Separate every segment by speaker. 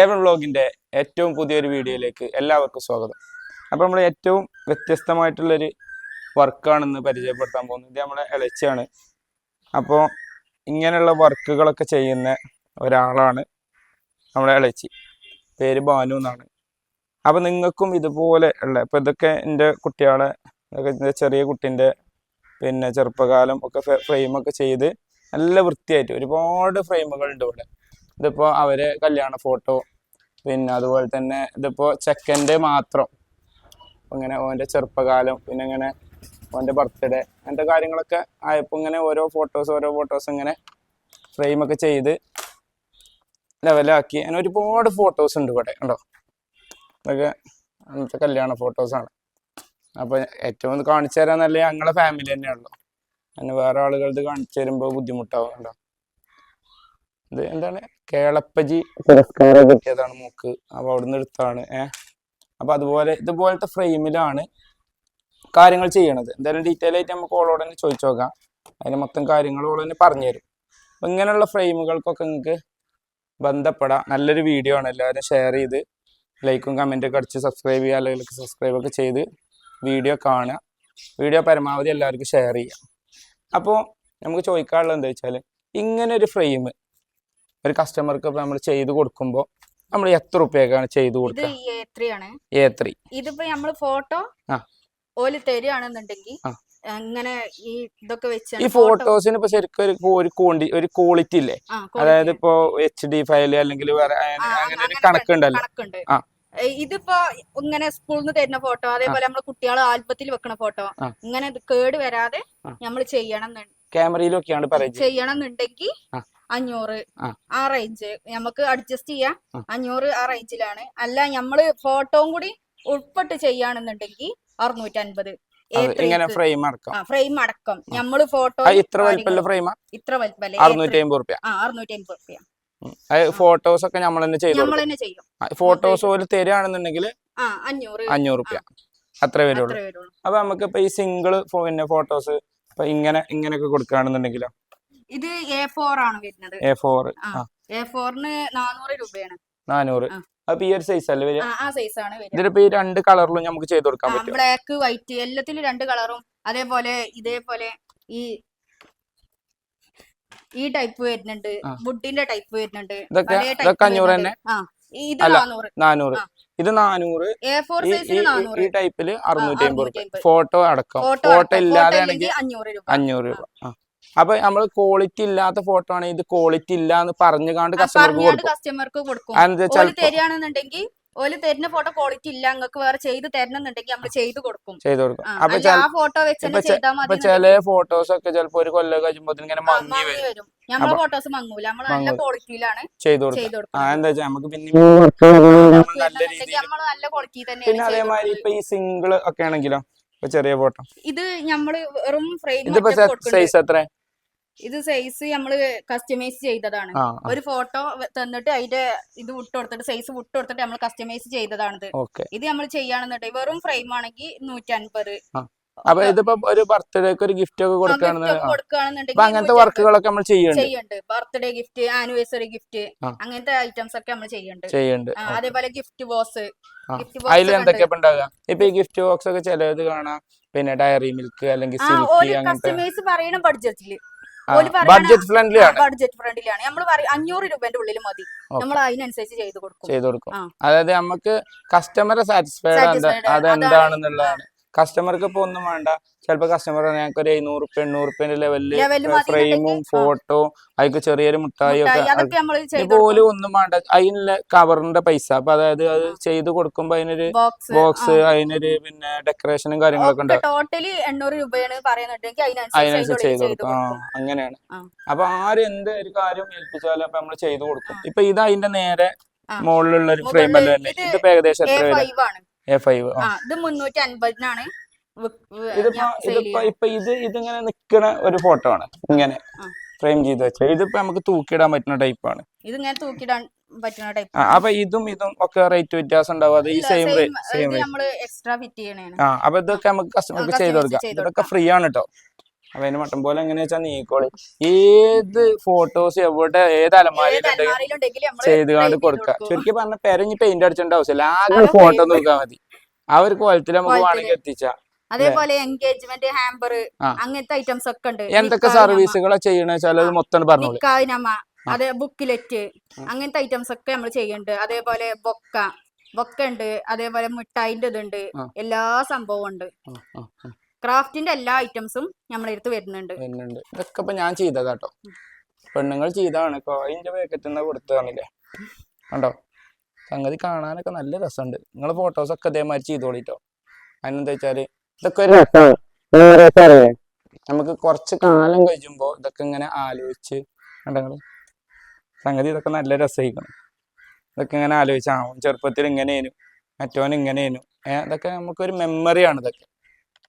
Speaker 1: ഏവൻ വ്ളോഗിന്റെ ഏറ്റവും പുതിയൊരു വീഡിയോയിലേക്ക് എല്ലാവർക്കും സ്വാഗതം. അപ്പോൾ നമ്മൾ ഏറ്റവും വ്യത്യസ്തമായിട്ടുള്ളൊരു വർക്കാണെന്ന് പരിചയപ്പെടുത്താൻ പോകുന്നത് ഇത് ഇളച്ചിയാണ്. അപ്പോൾ ഇങ്ങനെയുള്ള വർക്കുകളൊക്കെ ചെയ്യുന്ന ഒരാളാണ് നമ്മളെ ഇളച്ചി. പേര് ബാനു എന്നാണ്. അപ്പോൾ നിങ്ങൾക്കും ഇതുപോലെ ഉള്ള ഇപ്പോൾ ഇതൊക്കെ എന്റെ കുട്ടികളെ ഇതൊക്കെ ചെറിയ കുട്ടീന്റെ പിന്നെ ചെറുപ്പകാലം ഒക്കെ ഫ്രെയിമൊക്കെ ചെയ്ത് നല്ല വൃത്തിയായിട്ട് ഒരുപാട് ഫ്രെയിമുകൾ ഉണ്ട് ഇവിടെ. ഇതിപ്പോൾ അവരെ കല്യാണ ഫോട്ടോ പിന്നെ അതുപോലെ തന്നെ ഇതിപ്പോൾ ചെക്കന്റെ മാത്രം. ഇങ്ങനെ ഓന്റെ ചെറുപ്പകാലം പിന്നെ ഇങ്ങനെ ഓന്റെ ബർത്ത്ഡേ അങ്ങനത്തെ കാര്യങ്ങളൊക്കെ ആയപ്പോൾ ഇങ്ങനെ ഓരോ ഫോട്ടോസ് ഓരോ ഫോട്ടോസ് ഇങ്ങനെ ഫ്രെയിമൊക്കെ ചെയ്ത് ലെവലാക്കി അങ്ങനെ ഒരുപാട് ഫോട്ടോസ് ഉണ്ട് ഇവിടെ ഉണ്ടോ ഇതൊക്കെ അന്നത്തെ കല്യാണ ഫോട്ടോസാണ് അപ്പോൾ ഏറ്റവും കാണിച്ചു തരാന്നല്ലേ ഞങ്ങളെ ഫാമിലി തന്നെയാണല്ലോ അങ്ങനെ വേറെ ആളുകളത് കാണിച്ചു തരുമ്പോൾ ബുദ്ധിമുട്ടാവും ഇത് എന്താണ്? കേളപ്പജി പുരസ്കാരം കിട്ടിയതാണ് മൂക്ക്? അപ്പോൾ അവിടുന്ന് എടുത്താണ്. ഏഹ് അപ്പൊ അതുപോലെ ഇതുപോലത്തെ ഫ്രെയിമിലാണ് കാര്യങ്ങൾ ചെയ്യണത്. എന്തായാലും ഡീറ്റെയിൽ ആയിട്ട് നമുക്ക് ഓളോട് തന്നെ ചോദിച്ചു നോക്കാം. അതിന് മൊത്തം കാര്യങ്ങൾ ഓൾ തന്നെ പറഞ്ഞു തരും. അപ്പം ഇങ്ങനെയുള്ള ഫ്രെയിമുകൾക്കൊക്കെ നിങ്ങൾക്ക് ബന്ധപ്പെടാം. നല്ലൊരു വീഡിയോ ആണ്. എല്ലാവരും ഷെയർ ചെയ്ത് ലൈക്കും കമന്റൊക്കെ അടിച്ച് സബ്സ്ക്രൈബ് ചെയ്യുക. അല്ലെങ്കിൽ സബ്സ്ക്രൈബ് ഒക്കെ ചെയ്ത് വീഡിയോ കാണുക. വീഡിയോ പരമാവധി എല്ലാവർക്കും ഷെയർ ചെയ്യാം അപ്പോൾ നമുക്ക് ചോദിക്കാനുള്ളത് എന്താ വെച്ചാൽ ഇങ്ങനെ ഒരു ഫ്രെയിം ഒരു കസ്റ്റമർക്ക് ഇപ്പൊ നമ്മൾ ചെയ്ത് കൊടുക്കുമ്പോൾ നമ്മൾ എത്ര റുപ്യക്കാണ് ചെയ്ത് കൊടുക്കുക
Speaker 2: എ ത്രീ ഇതിപ്പോ നമ്മൾ ഫോട്ടോ. ഓൽ തരികയാണെന്നുണ്ടെങ്കിൽ. അങ്ങനെ ഈ ഇതൊക്കെ വെച്ച്
Speaker 1: ഈ ഫോട്ടോസിന് ഇപ്പൊ ശരിക്കും ഒരു ഒരു ക്വാണ്ടി ഒരു ക്വാളിറ്റി ഇല്ലേ അതായത് ഇപ്പോ എച്ച് ഡി ഫയൽ അല്ലെങ്കിൽ വേറെ അങ്ങനെ ഒരു കണക്കുണ്ടല്ലോ ആ.
Speaker 2: ഇതിപ്പോ ഇങ്ങനെ സ്കൂളിൽ നിന്ന് തരുന്ന ഫോട്ടോ അതേപോലെ നമ്മൾ കുട്ടികളെ ആൽബത്തിൽ വെക്കണ ഫോട്ടോ ഇങ്ങനെ കേട് വരാതെ. നമ്മൾ ചെയ്യണം
Speaker 1: ക്യാമറയിലൊക്കെയാണ്
Speaker 2: ചെയ്യണം എന്നുണ്ടെങ്കിൽ. അഞ്ഞൂറ്
Speaker 1: ആ.
Speaker 2: റേഞ്ച് നമുക്ക് അഡ്ജസ്റ്റ് ചെയ്യാം. അഞ്ഞൂറ് ആ റേഞ്ചിലാണ് അല്ല നമ്മൾ ഫോട്ടോ കൂടി ഉൾപ്പെട്ട് ചെയ്യാണെന്നുണ്ടെങ്കിൽ അറുന്നൂറ്റി അൻപത്
Speaker 1: ഇങ്ങനെ ഫ്രെയിം അടക്കം.
Speaker 2: ഫ്രെയിം അടക്കം. നമ്മൾ ഫോട്ടോ
Speaker 1: ഇത്ര വലിപ്പല്ല ഫ്രെയിമാ
Speaker 2: ഇത്ര വലിപ്പല്ലേ
Speaker 1: അറുന്നൂറ്റി അമ്പത് റുപ്യ.
Speaker 2: അറുന്നൂറ്റി അമ്പത് റുപ്യ.
Speaker 1: ഫോട്ടോസ് ഒക്കെ നമ്മൾ തന്നെ
Speaker 2: ചെയ്യും.
Speaker 1: ഫോട്ടോസ് പോലെ തരികയാണെന്നുണ്ടെങ്കിൽ
Speaker 2: അഞ്ഞൂറ്.
Speaker 1: റുപ്യ. അത്രേ വരുള്ളൂ.
Speaker 2: അത്രേ വരുള്ളൂ.
Speaker 1: അപ്പൊ നമുക്ക് ഇപ്പൊ ഈ സിംഗിൾ പിന്നെ ഫോട്ടോസ് ഇപ്പൊ ഇങ്ങനെ ഇങ്ങനെയൊക്കെ കൊടുക്കുകയാണെന്നുണ്ടെങ്കിലോ?
Speaker 2: ഇത് എ ഫോർ ആണ് വരുന്നത്.
Speaker 1: A four.
Speaker 2: എ ഫോറിന് നാനൂറ് രൂപയാണ്.
Speaker 1: നാനൂറ്. അപ്പൊ ഈ ഒരു സൈസ് അല്ലേ വരിക?
Speaker 2: ആ സൈസ് ആണ്
Speaker 1: ഇതിലിപ്പോ ഈ രണ്ട് കളറിലും നമുക്ക് ചെയ്ത് കൊടുക്കാൻ പറ്റും
Speaker 2: ബ്ലാക്ക് വൈറ്റ് എല്ലാത്തിലും രണ്ട് കളറും അതേപോലെ ഇതേപോലെ ഈ ഈ ടൈപ്പ് വരുന്നുണ്ട്. വുഡിന്റെ ടൈപ്പ് വരുന്നുണ്ട്.
Speaker 1: ഇതൊക്കെ അഞ്ഞൂറ്
Speaker 2: തന്നെ? ഇത്. നാനൂറ്.
Speaker 1: ഇത് നാനൂറ്.
Speaker 2: എ ഫോർ
Speaker 1: ഈ ടൈപ്പിൽ അറുന്നൂറ്റി അമ്പത്
Speaker 2: 650.
Speaker 1: ഫോട്ടോ അടക്കം.
Speaker 2: ഫോട്ടോ.
Speaker 1: ഇല്ലാതെ ആണെങ്കിൽ
Speaker 2: അഞ്ഞൂറ് രൂപ.
Speaker 1: അഞ്ഞൂറ് രൂപ. ആ. അപ്പൊ നമ്മൾ ക്വാളിറ്റി ഇല്ലാത്ത ഫോട്ടോ ആണെങ്കിൽ ഇത് ക്വാളിറ്റി ഇല്ല എന്ന് പറഞ്ഞു കാണ്ട് കസ്റ്റമർക്ക് കൊടുക്കും.
Speaker 2: കസ്റ്റമർക്ക് കൊടുക്കും.
Speaker 1: അതെന്താ
Speaker 2: ഓൽ
Speaker 1: ചിലപ്പോ
Speaker 2: തരികയാണെന്നുണ്ടെങ്കിൽ ഓൽ തരുന്ന ഫോട്ടോ ക്വാളിറ്റി ഇല്ല. നിങ്ങൾക്ക് വേറെ ചെയ്ത് തരണമെന്നുണ്ടെങ്കിൽ നമ്മൾ ചെയ്ത് കൊടുക്കും.
Speaker 1: ചെയ്ത് കൊടുക്കും.
Speaker 2: ആ,
Speaker 1: അപ്പൊ ചെല-
Speaker 2: ആ ഫോട്ടോ വെച്ച്
Speaker 1: ചില ഫോട്ടോസ് ഒക്കെ ചിലപ്പോ ഒരു കൊല്ലം കഴിയുമ്പോ ഇങ്ങനെ മങ്ങി വരും.
Speaker 2: നമ്മളെ ഫോട്ടോസ് മങ്ങൂല. നമ്മൾ നല്ല. ക്വാളിറ്റിയിലാണ്
Speaker 1: ചെയ്ത് കൊടുക്കും. എന്താ വെച്ചാൽ നമുക്ക് പിന്നെ നമ്മൾ നല്ല രീതിയിൽ
Speaker 2: നമ്മൾ നല്ല ക്വാളിറ്റി
Speaker 1: പിന്നെ
Speaker 2: തന്നെയാണ്
Speaker 1: അതേമാതിരി ഇപ്പൊ ഈ സിംഗിൾ ഒക്കെ ആണെങ്കിലോ? ഇപ്പൊ ചെറിയ ഫോട്ടോ
Speaker 2: ഇത് നമ്മൾ വെറും ഫ്രെയിം
Speaker 1: ഇതിപ്പോ സൈസ് എത്ര
Speaker 2: ഇത് സൈസ് നമ്മൾ കസ്റ്റമൈസ് ചെയ്തതാണ്. ഒരു ഫോട്ടോ തന്നിട്ട് അതിന്റെ ഇത് വിട്ട് കൊടുത്തിട്ട് സൈസ് വിട്ട് കൊടുത്തിട്ട് നമ്മൾ കസ്റ്റമൈസ് ചെയ്തതാണിത് ഇത് നമ്മൾ ചെയ്യാണെന്നുണ്ടെങ്കിൽ വെറും ഫ്രെയിം ആണെങ്കിൽ നൂറ്റൻപത്.
Speaker 1: അപ്പൊ ഇതിപ്പോ ഒരു ബർത്ത്ഡേക്ക് ഒരു ഗിഫ്റ്റ് ഒക്കെ.
Speaker 2: കൊടുക്കുകയാണെന്നുണ്ടെങ്കിൽ
Speaker 1: അങ്ങനത്തെ വർക്കുകളൊക്കെ നമ്മൾ ചെയ്യുന്നുണ്ട്
Speaker 2: ബർത്ത്ഡേ ഗിഫ്റ്റ് ആനിവേഴ്സറി ഗിഫ്റ്റ് അങ്ങനത്തെ ഐറ്റംസ് ഒക്കെ നമ്മൾ ചെയ്യുന്നുണ്ട്
Speaker 1: ചെയ്യുന്നുണ്ട്
Speaker 2: അതേപോലെ ഗിഫ്റ്റ് ബോക്സ്
Speaker 1: അതിൽ ഇപ്പൊ ഉണ്ടാകുക ഇപ്പൊ ഈ ഗിഫ്റ്റ് ബോക്സ് ഒക്കെ ചിലത് കാണാം. പിന്നെ ഡയറി മിൽക്ക് അല്ലെങ്കിൽ സിൽക്ക് അങ്ങനത്തെ
Speaker 2: കസ്റ്റമൈസ് പറയണം ബഡ്ജറ്റിൽ ഓൽ പറയണ-
Speaker 1: ബഡ്ജറ്റ് ഫ്രണ്ട്ലി ആണ്.
Speaker 2: ബഡ്ജറ്റ് ഫ്രണ്ടിലാണ് നമ്മൾ പറയും അഞ്ഞൂറ് രൂപന്റെ ഉള്ളിൽ മതി. നമ്മൾ അതിനനുസരിച്ച് ചെയ്ത് കൊടുക്കും.
Speaker 1: ചെയ്തു കൊടുക്കും. അതായത് നമുക്ക് കസ്റ്റമറെ സാറ്റിസ്ഫൈഡ്
Speaker 2: ആണ്.
Speaker 1: അതെന്താണെന്നുള്ളതാണ്. കസ്റ്റമർക്ക് ഇപ്പൊ ഒന്നും വേണ്ട. ചിലപ്പോ കസ്റ്റമർ ഞങ്ങൾക്ക് ഒരു എഴുന്നൂറ് റുപ്യ എണ്ണൂറ് റുപ്യന്റെ
Speaker 2: ലെവലിൽ
Speaker 1: ഫ്രെയിമും ഫോട്ടോ അതിക്ക് ചെറിയൊരു മുട്ടായി ഒക്കെ പോലും ഒന്നും വേണ്ട. അതിനുള്ള കവറിന്റെ പൈസ. അപ്പൊ അതായത് അത് ചെയ്ത് കൊടുക്കുമ്പോ അതിനൊരു
Speaker 2: ബോക്സ്
Speaker 1: അതിനൊരു പിന്നെ ഡെക്കറേഷനും കാര്യങ്ങളൊക്കെ ഉണ്ടാവും.
Speaker 2: ടോട്ടലി എണ്ണൂറ് രൂപയാണ്
Speaker 1: അതിനനുസരിച്ച് ചെയ്ത് കൊടുക്കും. അങ്ങനെയാണ്. അപ്പൊ ആരും എന്ത് ഒരു കാര്യം ഏൽപ്പിച്ചാലും അപ്പൊ നമ്മൾ ചെയ്ത് കൊടുക്കും. ഇപ്പൊ ഇത് അതിന്റെ നേരെ. മുകളിലുള്ള ഒരു ഫ്രെയിം അല്ലേ? തന്നെ
Speaker 2: ഇത്
Speaker 1: ഏകദേശം എത്ര വരും? A five.
Speaker 2: ഇത് മുന്നൂറ്റി അൻപതിനാണ്
Speaker 1: ഇതിപ്പോ ഇതിപ്പോ ഇപ്പൊ ഇത് ഇതിങ്ങനെ നിക്കണ ഒരു ഫോട്ടോ ആണ്. ഇങ്ങനെ. ഫ്രെയിം ചെയ്ത് വെച്ചാൽ ഇതിപ്പോ നമുക്ക് തൂക്കിയിടാൻ പറ്റുന്ന ടൈപ്പാണ്
Speaker 2: ആണ്. ഇതിങ്ങനെ തൂക്കിയിടാൻ പറ്റുന്ന ടൈപ്പ്
Speaker 1: അപ്പൊ ഇതും ഇതും ഒക്കെ റേറ്റ് വ്യത്യാസം ഉണ്ടാവും. അത് ഈ സെയിം സെയിം
Speaker 2: എക്സ്ട്രാ ഫിറ്റ് ചെയ്യണേ
Speaker 1: ആ അപ്പൊ ഇതൊക്കെ നമുക്ക് കസ്റ്റമർക്ക് ചെയ്ത് കൊടുക്കാം. ഇതൊക്കെ ഫ്രീ ആണ് കേട്ടോ അപ്പൊ അതിന് മട്ടം പോലെ എങ്ങനെയാ വെച്ചാൽ നീക്കോളി. ഏത് ഫോട്ടോസ് എവിടെ ഏത് അലമാരിയിലുണ്ടെങ്കിലും ചെയ്ത് കാണ്ട് കൊടുക്കുക
Speaker 2: കൊടുക്കും.
Speaker 1: ചുരുക്കി പറഞ്ഞ പെരഞ്ഞ് പെയിന്റ് അടിച്ചിട്ടുണ്ട് ആവശ്യമില്ല. ആകെ ഫോട്ടോ. നോക്കാൻ മതി. ആ ഒരു ക്വാളിറ്റിയിൽ നമുക്ക് വേണമെങ്കിൽ എത്തിച്ചാ.
Speaker 2: അതേപോലെ എൻഗേജ്മെന്റ് ഹാമ്പർ. അങ്ങനത്തെ ഐറ്റംസ് ഒക്കെ ഉണ്ട്.
Speaker 1: എന്തൊക്കെ സർവീസുകളാ ചെയ്യണ വെച്ചാൽ മൊത്തം പറഞ്ഞോളൂ.
Speaker 2: അതെ ബുക്കിലെറ്റ്. അങ്ങനത്തെ ഐറ്റംസ് ഒക്കെ നമ്മൾ ചെയ്യുന്നുണ്ട് അതേപോലെ ബൊക്ക ബൊക്ക ഉണ്ട്. അതേപോലെ മിഠായിന്റെ ഇതുണ്ട്. എല്ലാ സംഭവവും ഉണ്ട്. ക്രാഫ്റ്റിന്റെ എല്ലാ ഐറ്റംസും നമ്മളെ അടുത്ത് വരുന്നുണ്ട്.
Speaker 1: വരുന്നുണ്ട്. ഇതൊക്കെ ഇപ്പൊ ഞാൻ ചെയ്തതാട്ടോ. പെണ്ണുങ്ങൾ ചെയ്തതാണ് കോയിന്റെ പാക്കറ്റ് എന്നാ കൊടുത്തതാണില്ലേ? കണ്ടോ? സംഗതി കാണാനൊക്കെ നല്ല രസമുണ്ട്. നിങ്ങൾ ഫോട്ടോസ് ഒക്കെ ഇതേമാതിരി ചെയ്തോളിട്ടോ. അതിനെന്താ വെച്ചാൽ ഇതൊക്കെ ഒരു രസമാണ് നമുക്ക് കുറച്ച് കാലം കഴിയുമ്പോ ഇതൊക്കെ ഇങ്ങനെ ആലോചിച്ച് കണ്ടങ്ങൾ സംഗതി ഇതൊക്കെ നല്ല രസമായിരിക്കണം ഇതൊക്കെ ഇങ്ങനെ ആലോചിച്ച് ആ ചെറുപ്പത്തിൽ ഇങ്ങനെയേനു. മറ്റോൻ ഇങ്ങനെയേനു. ഏഹ് ഇതൊക്കെ നമുക്കൊരു മെമ്മറിയാണ് ഇതൊക്കെ.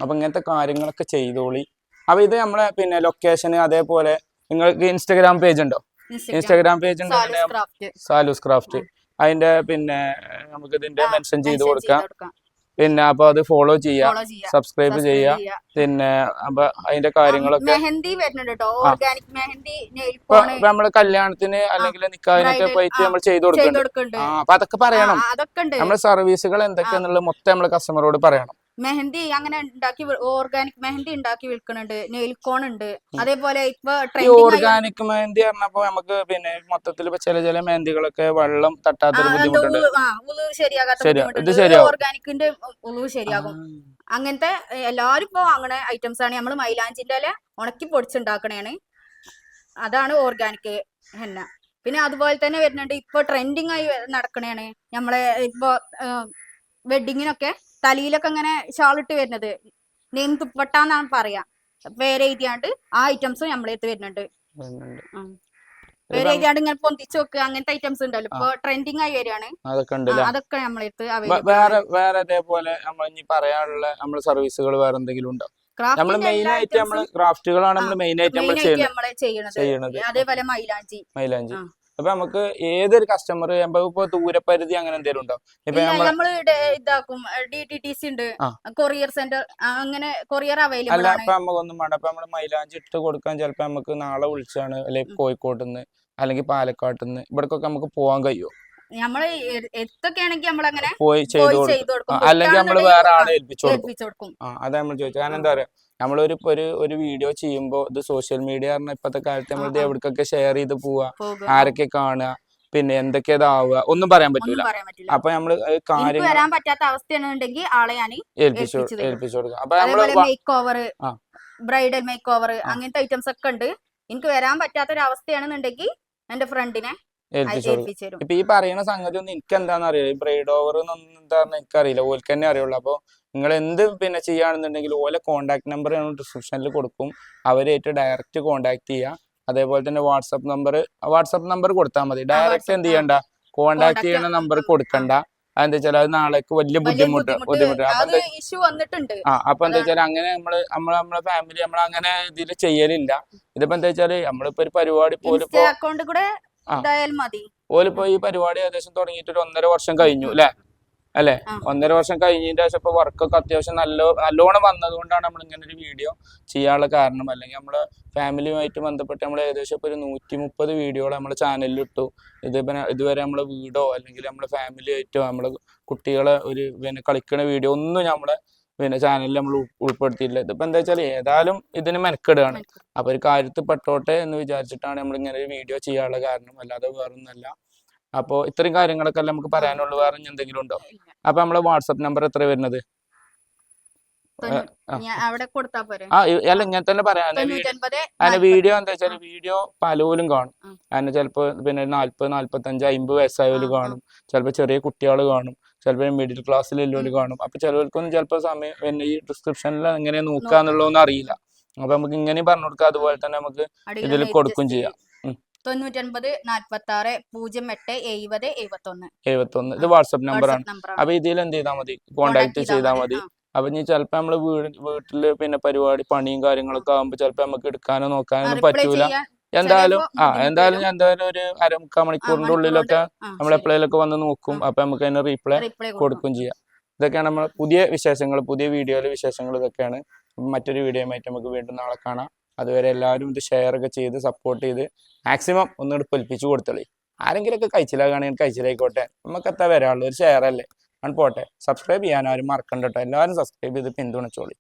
Speaker 1: അപ്പൊ ഇങ്ങനത്തെ കാര്യങ്ങളൊക്കെ ചെയ്തോളി. അപ്പൊ ഇത് നമ്മളെ പിന്നെ ലൊക്കേഷൻ അതേപോലെ നിങ്ങൾക്ക് ഇൻസ്റ്റഗ്രാം പേജ് ഉണ്ടോ? ഇൻസ്റ്റാഗ്രാം പേജ് ഉണ്ട്?
Speaker 2: സാലൂസ് ക്രാഫ്റ്റ്
Speaker 1: അതിന്റെ പിന്നെ നമുക്ക് ഇതിന്റെ മെൻഷൻ ചെയ്ത് കൊടുക്കാം. പിന്നെ അപ്പൊ അത് ഫോളോ ചെയ്യാം. സബ്സ്ക്രൈബ് ചെയ്യാ. പിന്നെ അപ്പൊ അതിന്റെ കാര്യങ്ങളൊക്കെ നമ്മൾ കല്യാണത്തിന് അല്ലെങ്കിൽ നിക്കാഹിനൊക്കെ പോയിട്ട് നമ്മൾ ചെയ്ത് കൊടുക്കുന്നുണ്ട് അപ്പൊ അതൊക്കെ പറയണം. നമ്മുടെ സർവീസുകൾ എന്തൊക്കെയാന്നുള്ളത് മൊത്തം നമ്മൾ കസ്റ്റമറോട് പറയണം.
Speaker 2: മെഹന്തി അങ്ങനെ ഉണ്ടാക്കി ഓർഗാനിക് മെഹന്തി ഉണ്ടാക്കി വിൽക്കുന്നുണ്ട് നെയിൽ കോൺ ഉണ്ട് അതേപോലെ ഇപ്പൊ
Speaker 1: ഓർഗാനിക് മെഹന്തി പറഞ്ഞപ്പോ നമുക്ക് പിന്നെ മൊത്തത്തിൽ ചില ചില മെഹന്തികളൊക്കെ വെള്ളം തട്ടാത്തൊരു ബുദ്ധിമുട്ടുണ്ട്.
Speaker 2: ഓർഗാനിക്കിന്റെ ഉളു ശരിയാകും. അങ്ങനത്തെ എല്ലാരും ഇപ്പൊ അങ്ങനെ ഐറ്റംസ് ആണ് നമ്മൾ മൈലാഞ്ചിന്റെ ഇല ഉണക്കി പൊടിച്ചുണ്ടാക്കണേണ്. അതാണ് ഓർഗാനിക് ഹെന്ന. പിന്നെ അതുപോലെ തന്നെ വരുന്നുണ്ട് ഇപ്പൊ ട്രെൻഡിങ് ആയി നടക്കണേ നടക്കണേണ്. നമ്മളെ ഇപ്പൊ വെഡിങ്ങിനൊക്കെ തലയിലൊക്കെ ഇങ്ങനെ ഷാൾ ഇട്ട് വരുന്നത്. നെയിം തുപ്പട്ട എന്നാണ് പറയാ. പേര് എഴുതിയാണ്ട് ആ ഐറ്റംസും നമ്മളെ അടുത്ത് വരുന്നുണ്ട്. പേര് എഴുതിയാണ്ട് ഇങ്ങനെ പൊന്തിച്ച് വെക്കുക. അങ്ങനത്തെ ഐറ്റംസ് ഉണ്ടല്ലോ. ഇപ്പൊ ട്രെൻഡിങ് ആയി വരികയാണ്.
Speaker 1: അതൊക്കെ
Speaker 2: നമ്മളെ അടുത്ത്
Speaker 1: വേറെ വേറെ അതേപോലെ നമ്മൾ ഇനി പറയാനുള്ള നമ്മുടെ സർവീസുകൾ വേറെ എന്തെങ്കിലും ഉണ്ടോ? നമ്മൾ മെയിൻ ആയിട്ട് നമ്മൾ ക്രാഫ്റ്റുകളാണ് നമ്മൾ മെയിൻ ആയിട്ട് നമ്മൾ
Speaker 2: ചെയ്യണത് അതേപോലെ മൈലാഞ്ചി.
Speaker 1: മൈലാഞ്ചി. അപ്പൊ നമുക്ക് ഏതൊരു കസ്റ്റമർ ഇപ്പൊ ദൂരപരിധി അങ്ങനെ എന്തെങ്കിലും ഉണ്ടോ? ഇപ്പൊ നമ്മൾ
Speaker 2: ഇതാക്കും. ഡി ടി ടി സി ഉണ്ട്. കൊറിയർ സെന്റർ അങ്ങനെ കൊറിയർ അവൈലബിൾ
Speaker 1: അല്ല അപ്പൊ നമുക്കൊന്നും വേണ്ട. അപ്പൊ നമ്മൾ മൈലാഞ്ചി ഇട്ട് കൊടുക്കാൻ ചിലപ്പോ നമുക്ക് നാളെ വിളിച്ചാണ് അല്ലെങ്കിൽ കോഴിക്കോട്ട് നിന്ന് അല്ലെങ്കിൽ പാലക്കാട്ട് നിന്ന് ഇവിടക്കൊക്കെ നമുക്ക് പോവാൻ കഴിയുമോ
Speaker 2: നമ്മൾ എത്തൊക്കെയാണെങ്കിൽ നമ്മളങ്ങനെ
Speaker 1: പോയി ചെയ്ത് കൊടുക്കും. അല്ലെങ്കിൽ നമ്മൾ വേറെ ആളെ ഏൽപ്പിച്ചു കൊടുക്കും. അതാ നമ്മൾ ചോദിച്ചത് കാരണം എന്താ പറയാ നമ്മളൊരു ഒരു ഒരു വീഡിയോ ചെയ്യുമ്പോൾ ഇത് സോഷ്യൽ മീഡിയ പറഞ്ഞ ഇപ്പത്തെ കാലത്ത് നമ്മൾ. എവിടേക്കൊക്കെ ഷെയർ ചെയ്ത്
Speaker 2: പോവാ
Speaker 1: ആരൊക്കെ കാണുക പിന്നെ എന്തൊക്കെ ഇതാവുക ഒന്നും പറയാൻ പറ്റൂല.
Speaker 2: പറ്റില്ല
Speaker 1: അപ്പൊ
Speaker 2: നമ്മൾ
Speaker 1: കാര്യം
Speaker 2: വരാൻ പറ്റാത്ത അവസ്ഥയാണെന്നുണ്ടെങ്കിൽ ആളെ ഞാൻ
Speaker 1: ഏൽപ്പിച്ചു
Speaker 2: ഏൽപ്പിച്ചു
Speaker 1: കൊടുക്കുക അപ്പൊ നമ്മൾ
Speaker 2: makeover bridal makeover അങ്ങനത്തെ ഐറ്റംസ് ഒക്കെ ഉണ്ട്. എനിക്ക് വരാൻ പറ്റാത്ത ഒരു അവസ്ഥയാണെന്നുണ്ടെങ്കിൽ എന്റെ ഫ്രണ്ടിനെ
Speaker 1: ഇപ്പൊ ഈ പറയുന്ന സംഗതി ഒന്നും എനിക്ക് എന്താണെന്ന് അറിയില്ല ഈ ബ്രൈഡ് ഓവർ ഒന്നും എന്താണെന്ന് എനിക്കറിയില്ല. ഓൽക്ക് തന്നെ അറിയുള്ളൂ. അപ്പോൾ നിങ്ങൾ എന്ത് പിന്നെ ചെയ്യുകയാണെന്നുണ്ടെങ്കിൽ ഓലെ കോൺടാക്ട് നമ്പർ ഞാൻ ഡിസ്ക്രിപ്ഷനിൽ കൊടുക്കും. അവരായിട്ട് ഡയറക്റ്റ് കോൺടാക്ട് ചെയ്യുക അതേപോലെ തന്നെ വാട്സപ്പ് നമ്പർ വാട്സപ്പ് നമ്പർ കൊടുത്താൽ മതി. ഡയറക്റ്റ് എന്ത് ചെയ്യണ്ട? കോൺടാക്ട് ചെയ്യുന്ന നമ്പർ കൊടുക്കണ്ട. അതെന്താ വെച്ചാൽ അത് നാളേക്ക് വലിയ ബുദ്ധിമുട്ട് ബുദ്ധിമുട്ട്. അപ്പൊ
Speaker 2: ഇഷ്യൂ വന്നിട്ടുണ്ട്.
Speaker 1: ആ അപ്പൊ എന്താ വെച്ചാൽ അങ്ങനെ നമ്മൾ നമ്മൾ നമ്മളെ ഫാമിലി നമ്മൾ അങ്ങനെ ഇതിൽ ചെയ്യലില്ല. ഇതിപ്പോ എന്താ വെച്ചാൽ നമ്മളിപ്പോ ഒരു പരിപാടി പോലും ഓലിപ്പോ ഈ പരിപാടി ഏകദേശം തുടങ്ങിയിട്ട് ഒരു ഒന്നര വർഷം കഴിഞ്ഞു അല്ലെ അല്ലെ? ഒന്നര വർഷം കഴിഞ്ഞതിന്റെ ശേഷം ഇപ്പൊ വർക്കൊക്കെ അത്യാവശ്യം നല്ല നല്ലോണം വന്നതുകൊണ്ടാണ് നമ്മൾ ഇങ്ങനെ ഒരു വീഡിയോ ചെയ്യാനുള്ള കാരണം. അല്ലെങ്കിൽ നമ്മളെ ഫാമിലിയുമായിട്ട് ബന്ധപ്പെട്ട് നമ്മൾ ഏകദേശം ഇപ്പൊ ഒരു നൂറ്റി മുപ്പത് വീഡിയോകൾ നമ്മുടെ ചാനലിൽ ഇട്ടു. ഇത് ഇതുവരെ നമ്മളെ വീടോ അല്ലെങ്കിൽ നമ്മളെ ഫാമിലി ആയിട്ടോ നമ്മളെ കുട്ടികളെ ഒരു പിന്നെ കളിക്കണ വീഡിയോ ഒന്നും നമ്മളെ പിന്നെ ചാനലിൽ നമ്മൾ ഉൾപ്പെടുത്തിയിട്ടില്ല. ഇതിപ്പോ എന്താ വെച്ചാൽ ഏതായാലും ഇതിന് മെനക്കെടുകയാണ് അപ്പൊ ഒരു കാര്യത്തിൽ പെട്ടോട്ടെ എന്ന് വിചാരിച്ചിട്ടാണ് നമ്മൾ ഇങ്ങനെ ഒരു വീഡിയോ ചെയ്യാനുള്ള കാരണം. അല്ലാതെ വേറൊന്നല്ല അപ്പോൾ ഇത്രയും കാര്യങ്ങളൊക്കെ അല്ലേ നമുക്ക് പറയാനുള്ളൂ. വേറെ എന്തെങ്കിലും ഉണ്ടോ. അപ്പൊ നമ്മളെ വാട്സപ്പ് നമ്പർ എത്ര വരുന്നത്? ആ. അല്ല ഇങ്ങനെ തന്നെ പറയാം.
Speaker 2: അതിന്
Speaker 1: വീഡിയോ എന്താ വെച്ചാൽ വീഡിയോ പലരും കാണും. അതിന് ചിലപ്പോ പിന്നെ നാല്പത് നാല്പത്തഞ്ച് അമ്പത് വയസ്സായവര്. കാണും. ചിലപ്പോ ചെറിയ കുട്ടികൾ കാണും. ചിലപ്പോ മിഡിൽ ക്ലാസ്സിലുള്ളവര്
Speaker 2: ഉം.
Speaker 1: കാണും. അപ്പൊ ചിലവർക്കൊന്നും ചിലപ്പോ സമയം പിന്നെ ഈ ഡിസ്ക്രിപ്ഷനിൽ എങ്ങനെ നോക്കുക എന്നുള്ളതൊന്നും അറിയില്ല. അപ്പൊ നമുക്ക് ഇങ്ങനെ പറഞ്ഞു കൊടുക്കാം. അതുപോലെ തന്നെ നമുക്ക് ഇതിൽ കൊടുക്കും ചെയ്യാം.
Speaker 2: തൊണ്ണൂറ്റൊൻപത് നാല്പത്തി ആറ് പൂജ്യം എട്ട് എഴുപത് എഴുപത്തി ഒന്ന്
Speaker 1: എഴുപത്തൊന്ന്. ഇത് വാട്സപ്പ് നമ്പറാണ് അപ്പൊ ഇതിൽ എന്ത് ചെയ്താൽ മതി? കോണ്ടാക്ട് ചെയ്താൽ മതി. അപ്പൊ ഇനി ചിലപ്പോ നമ്മൾ വീട് വീട്ടിൽ പിന്നെ പരിപാടി പണിയും കാര്യങ്ങളൊക്കെ ആകുമ്പോ ചിലപ്പോ നമുക്ക് എടുക്കാനോ നോക്കാനോ ഒന്നും പറ്റൂല. എന്തായാലും ആ എന്തായാലും ഞാൻ എന്തായാലും ഒരു അരമുക്കാൽ മണിക്കൂറിന്റെ ഉള്ളിലൊക്കെ നമ്മൾ എപ്പോഴേലൊക്കെ വന്ന് നോക്കും. അപ്പൊ നമുക്ക് അതിന് റീപ്ലൈ
Speaker 2: കൊടുക്കും.
Speaker 1: കൊടുക്കും ചെയ്യാം. ഇതൊക്കെയാണ് നമ്മൾ പുതിയ വിശേഷങ്ങൾ പുതിയ വീഡിയോയിലെ വിശേഷങ്ങൾ ഇതൊക്കെയാണ്. മറ്റൊരു വീഡിയോ ആയിട്ട് നമുക്ക് വീണ്ടും നാളെ കാണാം. അതുവരെ എല്ലാവരും ഇത് ഷെയർ ഒക്കെ ചെയ്ത് സപ്പോർട്ട് ചെയ്ത് മാക്സിമം ഒന്നുകൂടി പൊലിപ്പിച്ചു കൊടുത്തോളി. ആരെങ്കിലുമൊക്കെ കഴിച്ചിലാകുകയാണെങ്കിൽ കഴിച്ചിലായിക്കോട്ടെ നമുക്ക് എത്താ വരാനുള്ളൂ ഒരു ഷെയർ അല്ലേ? പോട്ടെ. സബ്സ്ക്രൈബ് ചെയ്യാൻ ആരും മറക്കണ്ട എല്ലാവരും സബ്സ്ക്രൈബ് ചെയ്ത് പിന്തുണച്ചോളി.